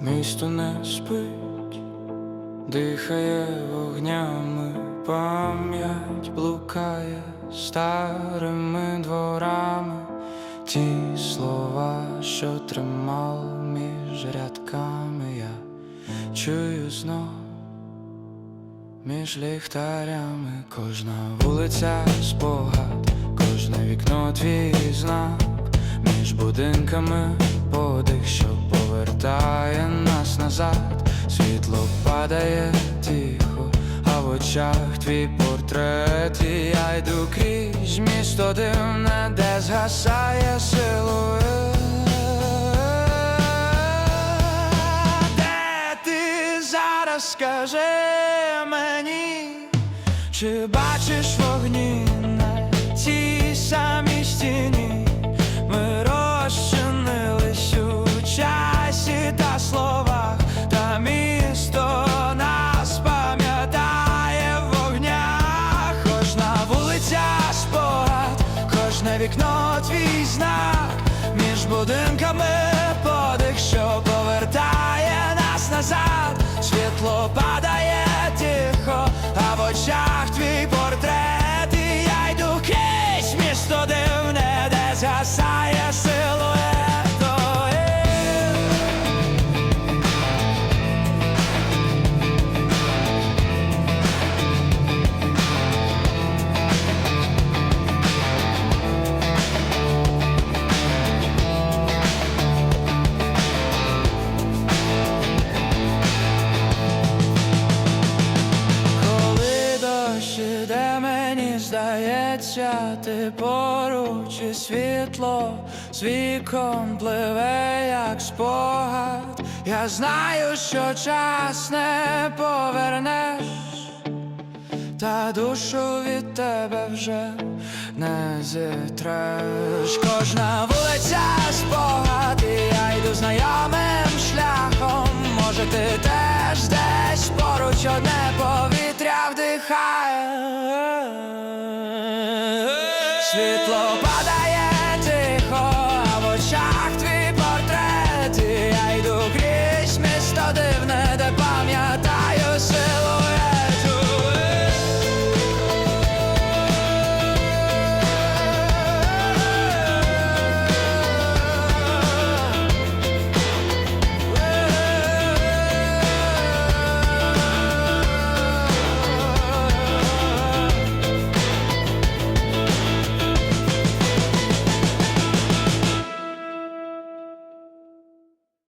місто не спить, дихає вогнями, пам'ять блукає старими дворами, ті слова, що тримав між рядками, я чую знов. Між ліхтарями кожна вулиця спогад, кожне вікно твій знак, між будинками подих, що повертає нас назад, світло падає тихо, а в очах твій портрет, і я йду крізь місто дивне, де згасає силует. Де ти зараз скажи мені, чи бачиш вогні вікно твій знак, між будинками подих, що повертає нас назад, здається, поруч і світло з вікон пливе, як спогад. Я знаю, що час не повернеш, та душу від тебе вже не зітреш. Кожна вулиця спогад, і я йду знайомим шляхом. Може, ти теж десь поруч одне повітря вдихає. Світло падає